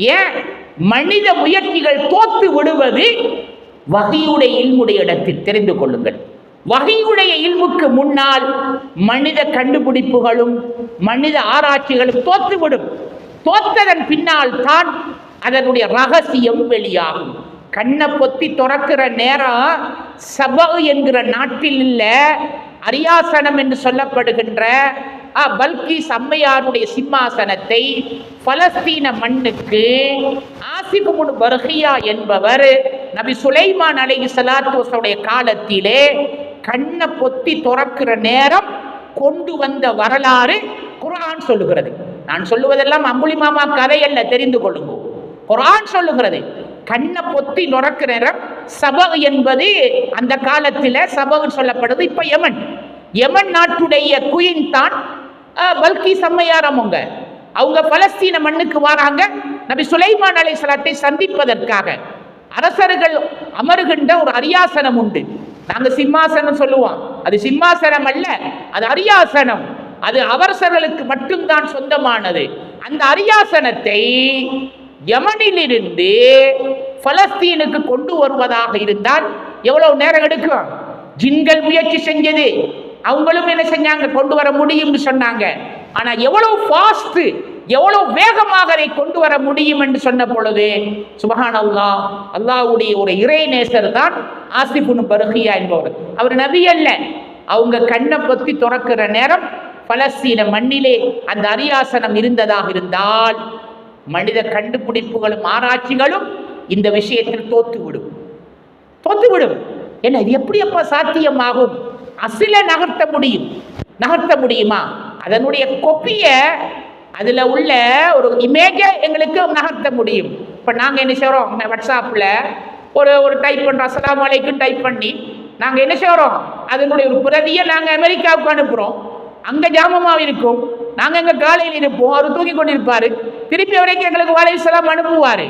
ஏன்? மனித முயற்சிகள் தோத்து விடுவது வகையுடைய இல்முடைய இடத்தில் தெரிந்து கொள்ளுங்கள். வகையுடைய இல்முக்கு முன்னால் மனித கண்டுபிடிப்புகளும் மனித ஆராய்ச்சிகளும் தோத்துவிடும். தோத்ததன் பின்னால் தான் அதனுடைய ரகசியம் வெளியாகும். கண்ணை பொத்தி துறக்கிற நேரம் சபகு என்கிற நாட்டில் இல்லை அரியாசனம் என்று சொல்லப்படுகின்ற அ, பல்கிஸ் அம்மையாருடைய சிம்மாசனத்தை பலஸ்தீன மண்ணுக்கு ஆசிபுமுன் பர்ஹியா என்பவர் நபி சுலைமான் அலை சலாத்துடைய காலத்திலே கண்ணை பொத்தி துறக்கிற நேரம் கொண்டு வந்த வரலாறு குரான் சொல்லுகிறது. நான் சொல்லுவதெல்லாம் அம்புலி மாமா கதையல்ல தெரிந்து கொள்ளுங்க. குரான் சொல்லுகிறது கண்ணை பொத்தி நுறக்கிற நேரம் சபகு என்பது அந்த காலத்தில் சபகு சொல்லப்படுது இப்ப யமன். யமன் நாட்டுடைய குயின் தான் பல்கி பல்கிஸ் அவங்க அவங்க பலஸ்தீன மண்ணுக்கு வராங்க. நபி சுலைமான் அலைஹிஸ்ஸலாத்தை சந்திப்பதற்காக. அரசர்கள் அமருகின்ற ஒரு அரியாசனம் உண்டு. நாங்க சிம்மாசனம் சொல்லுவோம். அது சிம்மாசனம் அல்ல அது அரியாசனம். அது அவரசர்களுக்கு மட்டும்தான் சொந்தமானது. அந்த அரியாசனத்தை யமனிலிருந்து பலஸ்தீனுக்கு கொண்டு வருவதாக இருந்தால் எவ்வளவு நேரம் எடுக்கும்? ஜின்கள் முயற்சி செஞ்சது. அவங்களும் என்ன செஞ்சாங்க? கொண்டு வர முடியும்னு சொன்னாங்க. ஆனா எவ்வளவு ஃபாஸ்ட்டு எவ்வளவு வேகமாக அதை கொண்டு வர முடியும் என்று சொன்ன பொழுது சுபஹான் அல்லா அல்லாவுடைய ஒரு இறை நேசர் தான் ஆசிபுன் பருகியா என்பவர். அவர் நபி அல்ல. அவங்க கண்ணை பொத்தி துறக்கிற நேரம் பலஸ்தீன மண்ணிலே அந்த அரியாசனம் இருந்ததாக இருந்தால் மனித கண்டுபிடிப்புகளும் ஆராய்ச்சிகளும் இந்த விஷயத்தில் தோத்துவிடும். தோத்துவிடும். என்ன இது எப்படி அப்ப சாத்தியமாகும்? அசில நகர்த்த முடியும். நகர்த்த முடியுமா? அதனுடைய கொப்பிய அதுல உள்ள ஒரு இமேஜை எங்களுக்கு நகர்த்த முடியும். இப்ப நாங்க என்ன செய்றோம்? வாட்ஸ்அப்ல ஒரு ஒரு டைப் பண்றோம். அஸ்லாம் வலைக்கும் டைப் பண்ணி நாங்க என்ன செய்கிறோம் அதனுடைய ஒரு பிரதியை நாங்க அமெரிக்காவுக்கு அனுப்புறோம். அங்க ஜாமமா இருக்கும். நாங்க எங்க காலையில் இருப்போம். அவர் தூக்கி கொண்டிருப்பாரு. திருப்பி வரைக்கும் எங்களுக்கு வாழை சலாம் அனுப்புவாரு.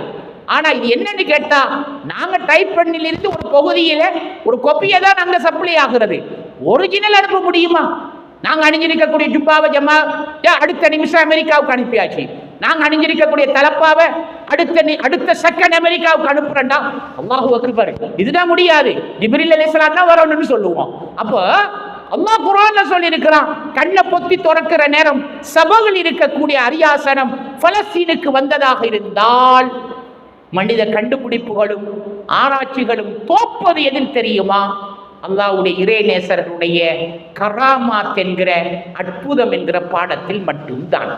ஆனா இது என்னன்னு கேட்டா நாங்க டைப் பண்ணிலிருந்து ஒரு பகுதியில ஒரு கொப்பியை தான் நாங்கள் சப்ளை ஆகிறது. ஒரிஜினல் அனுப்ப முடியுமா? நாங்கள் அணிஞ்சிருக்கக்கூடிய ஜுப்பாவை ஜமா அடுத்த நிமிஷம் அமெரிக்காவுக்கு அனுப்பியாச்சு. நாங்கள் அணிஞ்சிருக்கக்கூடிய தலப்பாவை அடுத்த அடுத்த செகண்ட் அமெரிக்காவுக்கு அனுப்புறேன்டா. அல்லாஹு அக்பர். இதுதான் முடியாது. ஜிபிரில் அலிஸ்லாம் தான் வரணும்னு சொல்லுவோம். அப்போ அல்லாஹ் குரான்ல சொல்லி இருக்கிறான் கண்ணை பொத்தி துறக்கிற நேரம் சபையில் இருக்கக்கூடிய அரியாசனம் பலஸ்தீனுக்கு வந்ததாக இருந்தால் மனித கண்டுபிடிப்புகளும் ஆராய்ச்சிகளும் தோப்பது எதில் தெரியுமா? அல்லாவுடைய இறைநேசர்களுடைய கராமாத் என்கிற அற்புதம் என்கிற பாடத்தில் மட்டும்தான்.